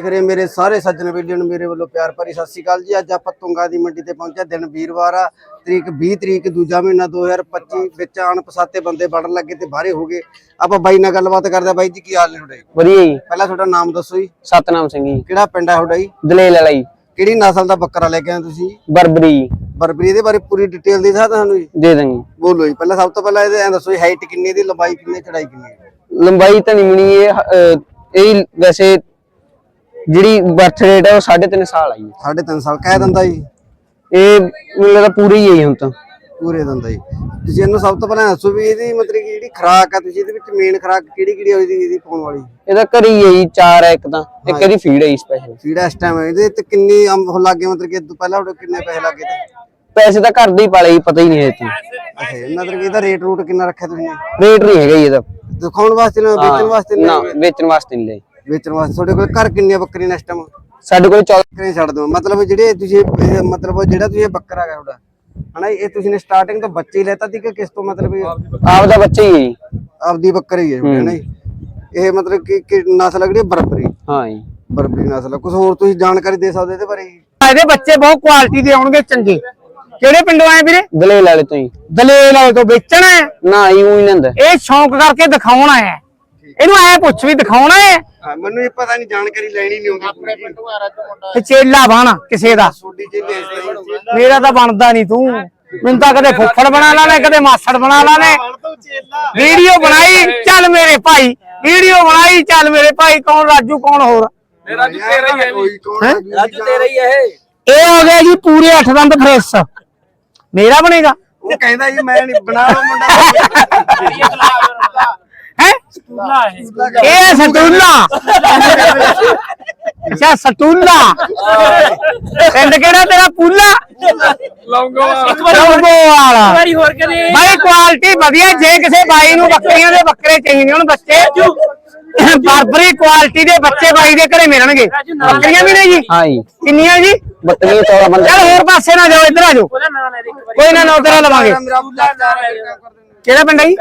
ਦੇਖ ਰਹੇ ਮੇਰੇ ਸਾਰੇ ਸੱਜਣ ਵੀਡੀਓ ਨੂੰ ਮੇਰੇ ਵੱਲੋਂ ਪਿਆਰ ਭਰੀ ਸਤਿ ਸ਼੍ਰੀ ਅਕਾਲ ਜੀ। ਅੱਜ ਆਪਾਂ ਤੁੰਗਾ ਦੀ ਮੰਡੀ ਤੇ ਪਹੁੰਚਿਆ ਦਿਨ ਵੀਰਵਾਰ ਆ ਤਰੀਕ 20 ਤਰੀਕ ਦੂਜਾ ਮਹੀਨਾ 2025 ਵਿੱਚ ਅਣਪਛਾਤੇ ਬੰਦੇ ਵੜਨ ਲੱਗੇ ਤੇ ਬਾਹਰੇ ਹੋ ਗਏ। ਆਪਾਂ ਬਾਈ ਨਾਲ ਗੱਲਬਾਤ ਕਰਦੇ ਆ ਬਾਈ ਜੀ ਕੀ ਹਾਲ ਨੇ ਤੁਹਾਡੇ? ਵਧੀਆ ਜੀ। ਪਹਿਲਾਂ ਤੁਹਾਡਾ ਨਾਮ ਦੱਸੋ ਜੀ। ਸਤਨਾਮ ਸਿੰਘ ਜੀ। ਕਿਹੜਾ ਪਿੰਡ ਹੈ ਤੁਹਾਡਾ ਜੀ? ਦਲੇਲ ਵਾਲਾ ਜੀ। ਕਿਹੜੀ ਨਸਲ ਦਾ ਬੱਕਰਾ ਲੈ ਕੇ ਆਏ ਤੁਸੀਂ ਬਰਬਰੀ ਬਰਬਰੀ ਦੇ ਬਾਰੇ ਪੂਰੀ ਡਿਟੇਲ ਦੇ ਸਕਦਾ ਸਾਨੂੰ ਜੀ। ਦੇ ਦਾਂਗੇ। ਬੋਲੋ ਜੀ ਪਹਿਲਾਂ ਸਭ ਤੋਂ ਪਹਿਲਾਂ ਇਹਦੇ ਐਂ ਦੱਸੋ ਜੀ ਹਾਈਟ ਕਿੰਨੀ ਦੀ ਲੰਬਾਈ ਕਿੰਨੀ ਚੜਾਈ ਕਿੰਨੀ? ਲੰਬਾਈ ਤਾਂ ਨਹੀਂ ਮਿਣੀ ਇਹ ਇਹ ਵੈਸੇ ਜਿਹੜੀ ਬਰਥ ਰੇਟ ਹੈ ਉਹ 3.5 ਸਾਲ ਆ ਜੀ। ਸਾਢੇ ਤਿੰਨ ਸਾਲ। ਕਹਿ ਦਿੰਦਾ ਜੀ। ਇਹ ਮੈਨੂੰ ਲੱਗਦਾ ਪੂਰੀ ਹੀ ਹੈ ਹੁਣ ਤਾਂ। ਪੂਰੇ ਦਿੰਦਾ ਜੀ। ਤੁਸੀਂ ਇਹਨੂੰ ਸਭ ਤੋਂ ਪਹਿਲਾਂ ਦੱਸੋ ਵੀ ਇਹਦੀ ਮਤਲਬ ਕਿ ਜਿਹੜੀ ਖਰਾਕ ਆ ਤੁਸੀਂ ਇਹਦੇ ਵਿੱਚ ਮੇਨ ਖਰਾਕ ਕਿਹੜੀ ਕਿਹੜੀ ਹੋਈ ਦੀ ਇਹਦੀ ਪਾਉਣ ਵਾਲੀ? ਇਹਦਾ ਘਰੀ ਹੈ ਜੀ ਚਾਰ ਹੈ ਇੱਕ ਤਾਂ। ਇੱਕ ਇਹਦੀ ਫੀਡ ਹੈ ਜੀ ਸਪੈਸ਼ਲ ਫੀਡ ਇਸ ਟਾਈਮ ਇਹਦੇ ਤੇ ਕਿੰਨੀ ਅੰਬ ਹੋ ਲੱਗੇ ਮਤਲਬ ਕਿ ਇਹ ਤੋਂ ਪਹਿਲਾਂ ਤੁਹਾਡੇ ਕਿੰਨੇ ਪੈਸੇ ਲੱਗੇ ਤੇ? ਪੈਸੇ ਤਾਂ ਘਰ ਦੇ ਹੀ ਪਾਲੇ ਜੀ ਪਤਾ ਹੀ ਨਹੀਂ ਹੈ ਤੂੰ। ਅੱਛਾ ਮਤਲਬ ਕਿ ਇਹਦਾ ਰੇਟ ਰੂਟ ਕਿੰਨਾ ਰੱਖਿਆ ਤੁਸੀਂ? ਰੇਟ ਨਹੀਂ ਹੈਗਾ ਜੀ ਇਹਦਾ। ਦਿਖਾਉਣ ਵਾਸਤੇ ਨਾ ਵੇਚਣ ਵਾਸਤੇ ਨਾ ਨਾ ਵੇਚਣ ਵਾਸਤੇ ਨਹੀਂ ਲਈ ਵੇਚਣ ਵਾਸਤੇ? ਤੁਹਾਡੇ ਕੋਲ ਘਰ ਕਿੰਨੀਆਂ ਬੱਕਰੀਆਂ ਇਸ ਟਾਈਮ ਸਾਡੇ ਕੋਲ 14 ਬੱਕਰੀਆਂ ਛੱਡ ਦਿਓ। ਮਤਲਬ ਜਿਹੜੇ ਤੁਸੀਂ ਇਹ ਮਤਲਬ ਜਿਹੜਾ ਤੁਸੀਂ ਇਹ ਬੱਕਰਾ ਹੈਗਾ ਤੁਹਾਡਾ ਹਨਾ ਇਹ ਤੁਸੀਂ ਨੇ ਸਟਾਰਟਿੰਗ ਤੋਂ ਬੱਚੇ ਹੀ ਲੈਤਾ ਸੀ ਕਿ ਕਿਸ ਤੋਂ ਮਤਲਬ ਇਹ? ਆਪ ਦਾ ਬੱਚਾ ਹੀ ਹੈ ਜੀ। ਆਪਦੀ ਬੱਕਰੀ ਹੈ ਹਨਾ ਜੀ ਇਹ ਮਤਲਬ ਕਿ ਕਿ ਨਸਲ ਹੈ? ਜਿਹੜੀ ਬਰਬਰੀ। ਹਾਂ ਜੀ। ਬਰਬਰੀ ਨਸਲ। ਕੁਝ ਹੋਰ ਤੁਸੀਂ ਜਾਣਕਾਰੀ ਦੇ ਸਕਦੇ ਇਹਦੇ ਬਾਰੇ? ਇਹਦੇ ਬੱਚੇ ਬਹੁਤ ਕੁਆਲਿਟੀ ਦੇ ਆਉਣਗੇ ਚੰਗੇ। ਕਿਹੜੇ ਪਿੰਡੋਂ ਆਏ ਵੀਰੇ? ਦਲੇਲ ਵਾਲੇ ਤੋਂ ਹੀ। ਦਲੇਲ ਵਾਲੇ ਤੋਂ ਵੇਚਣਾ ਹੈ? ਨਾ ਹੀ ਉਹੀ ਲੈਂਦਾ। ਇਹ ਸ਼ੌਂਕ ਕਰਕੇ ਦਿਖਾਉਣਾ ਹੈ। ਇਹਨੂੰ ਐ ਪੁੱਛ ਵੀ ਦਿਖਾਉਣਾ ਹੈ? ਹਾਂ ਮੈਨੂੰ ਇਹ ਪਤਾ ਨਹੀਂ ਜਾਣਕਾਰੀ ਲੈਣੀ ਨਹੀਂ ਆਉਂਦੀ ਤੇ ਚੇਲਾ ਬਣ ਕਿਸੇ ਦਾ। ਮੇਰਾ ਤਾਂ ਬਣਦਾ ਨਹੀਂ ਤੂੰ। ਮੈਨੂੰ ਤਾਂ ਕਦੇ ਫੁੱਫੜ ਬਣਾ ਲਾ ਲੈ ਕਦੇ ਮਾਸੜ ਬਣਾ ਲਾ ਲੈ। ਵੀਡੀਓ ਬਣਾਈ ਚੱਲ ਮੇਰੇ ਭਾਈ। ਵੀਡੀਓ ਬਣਾਈ ਚੱਲ ਮੇਰੇ ਭਾਈ। ਕੌਣ ਰਾਜੂ ਕੌਣ ਹੋਰ? ਰਾਜੂ ਤੇਰਾ ਹੀ ਹੈ ਕੋਈ ਕੌਣ ਰਾਜੂ? ਤੇਰਾ ਹੀ ਇਹ। ਹੋ ਗਿਆ ਜੀ ਪੂਰੇ 8 ਦੰਦ ਫਰੈਸ ਮੇਰਾ ਬਣੇਗਾ? ਉਹ ਕਹਿੰਦਾ ਜੀ ਮੈਂ ਨਹੀਂ ਬਣਾ ਲਓ ਮੁੰਡਾ। ਹੈ? ਇਹ ਸਟੂਲਾ ਅੱਛਾ ਸਟੂਲਾ ਪਿੰਡ ਕਿਹੜਾ ਤੇਰਾ? ਪੂਲਾ? ਲੌਂਗੋ ਵਾਲਾ ਵਾਰੀ ਹੋਰ ਕਦੇ ਬਾਈ ਕੁਆਲਿਟੀ ਵਧੀਆ। ਜੇ ਕਿਸੇ ਬਾਈ ਨੂੰ ਬੱਕਰੀਆਂ ਦੇ ਬੱਕਰੇ ਚਾਹੀਦੇ ਹੋਣ ਬੱਚੇ ਬਰਬਰੀ ਕੁਆਲਿਟੀ ਦੇ ਬੱਚੇ ਬਾਈ ਦੇ ਘਰੇ ਮਿਲਣਗੇ। ਬੱਕਰੀਆਂ ਵੀ ਨੇ ਜੀ? ਹਾਂ ਜੀ। ਕਿੰਨੀਆਂ ਜੀ? ਬੱਕਰੀਆਂ 14 ਬੰਦੇ ਚੱਲ ਹੋਰ ਪਾਸੇ ਨਾ ਜਾਓ ਇੱਧਰ ਆ ਜਾਓ। ਕੋਈ ਨਾ ਨਾ ਉਧਰ ਲਵਾਂਗੇ। ਕਿਹੜਾ ਪਿੰਡ ਹੈ ਜੀ?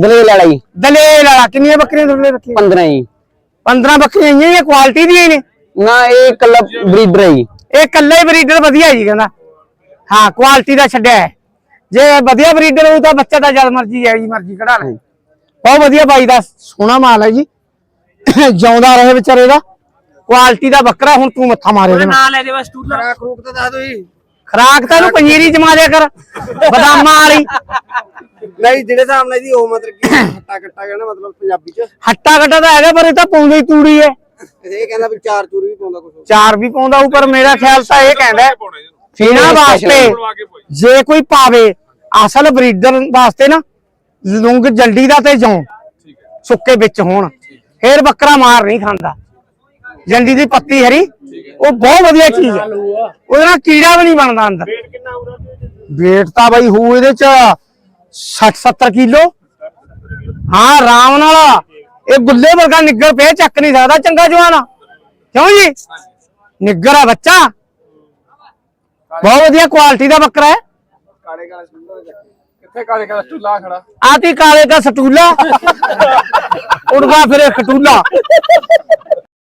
ਦਲੇਲ ਵਾਲਾ ਜੀ। ਦਲੇਲ ਵਾਲਾ। ਕਿੰਨੀਆਂ ਬੱਕਰੀਆਂ ਤੁਹਾਡੇ ਰੱਖੀਆਂ? 15 ਜੀ। 15 ਬੱਕਰੀਆਂ ਆਈਆਂ ਇਹ ਕੁਆਲਿਟੀ ਦੀਆਂ ਹੀ ਨੇ? ਨਾ ਇਹ ਇਕੱਲਾ ਬਰੀਡਰ ਹੈ ਜੀ। ਇਹ ਇਕੱਲੇ ਬਰੀਡਰ ਵਧੀਆ ਜੀ ਕਹਿੰਦਾ। ਹਾਂ ਕੁਆਲਿਟੀ ਦਾ ਛੱਡਿਆ ਹੈ। ਜੇ ਵਧੀਆ ਬਰੀਡਰ ਹੋਊ ਤਾਂ ਬੱਚਾ ਤਾਂ ਜਦ ਮਰਜ਼ੀ ਹੈ ਜੀ ਮਰਜ਼ੀ ਕਢਾ ਲੈ। ਬਹੁਤ ਵਧੀਆ ਬਾਈ ਦਾ ਸੋਹਣਾ ਮਾਲ ਹੈ ਜੀ। ਜਿਉਂਦਾ ਰਹੇ ਵਿਚਾਰੇ ਦਾ। ਕੁਆਲਿਟੀ ਦਾ ਬੱਕਰਾ ਹੁਣ ਤੂੰ ਮੱਥਾ ਮਾਰੇ ਉਹਦਾ ਇਹਦੇ ਨਾਲ ਲੈ ਦੇ ਬਸ ਤੂੰ ਲਾ ਖਰਾਕ ਰੂਕ ਤਾਂ ਦੱਸ ਦਿਓ ਜੀ। ਖਰਾਕ ਤਾਂ ਇਹਨੂੰ ਪੰਜੀਰੀ ਜਮਾ ਦਿਆ ਕਰ ਬਦਾਮਾਂ ਵਾਲੀ। ਨਹੀਂ ਜਿਹੜੇ ਹਿਸਾਬ ਨਾਲ ਜੀ ਉਹ ਮਤਲਬ ਕਿ ਹੱਟਾ ਕੱਟਾ ਕਹਿੰਦਾ ਮਤਲਬ ਪੰਜਾਬੀ ਚ। ਹੱਟਾ ਕੱਟਾ ਤਾਂ ਹੈਗਾ ਪਰ ਇਹ ਤਾਂ ਪਾਉਂਦੀ ਤੂੜੀ ਹੈ ਇਹ ਕਹਿੰਦਾ ਵੀ ਚਾਰ ਚੂਰੀ ਵੀ ਪਾਉਂਦਾ ਕੁਝ ਚਾਰ ਵੀ ਪਾਉਂਦਾ ਉਹ ਪਰ ਮੇਰਾ ਖਿਆਲ ਤਾਂ ਇਹ ਕਹਿੰਦਾ ਫੀਣਾ ਵਾਸਤੇ ਜੇ ਕੋਈ ਪਾਵੇ ਅਸਲ ਬਰੀਡਰ ਵਾਸਤੇ ਨਾ ਲੁੰਗ ਜਲਦੀ ਦਾ ਤੇ ਜੌਂ ਸੁੱਕੇ ਵਿੱਚ ਹੋਣ। ਫੇਰ ਬੱਕਰਾ ਮਾਰ ਨਹੀਂ ਖਾਂਦਾ। ਜਲਦੀ ਦੀ ਪੱਤੀ ਹਰੀ ਉਹ ਬਹੁਤ ਵਧੀਆ ਚੀਜ਼ ਹੈ ਉਹਦੇ ਨਾਲ ਕੀੜਾ ਵੀ ਨਹੀਂ ਬਣਦਾ ਅੰਦਰ। weight ਤਾਂ ਬਈ ਹੂ ਇਹਦੇ ਚ 60 70 ਕਿਲੋ। ਹਾਂ ਆਰਾਮ ਨਾਲ। ਇਹ ਗੁੱਲੇ ਵਰਗਾ ਨਿੱਗਰ ਪੇ ਚੱਕ ਨਹੀਂ ਸਕਦਾ ਚੰਗਾ ਜਵਾਨ। ਕਿਉਂ ਜੀ? ਨਿੱਗਰ ਆ ਬੱਚਾ। ਬਹੁਤ ਵਧੀਆ ਕੁਆਲਿਟੀ ਦਾ ਬੱਕਰਾ ਹੈ। ਕਿੱਥੇ ਕਾਲੇ ਕਾਲੇ ਸਟੂਲਾ ਖੜਾ? ਆਤੀ ਕਾਲੇ ਦਾ ਸਟੂਲਾ। ਉੜਵਾ ਫਿਰੇ ਖਟੂਲਾ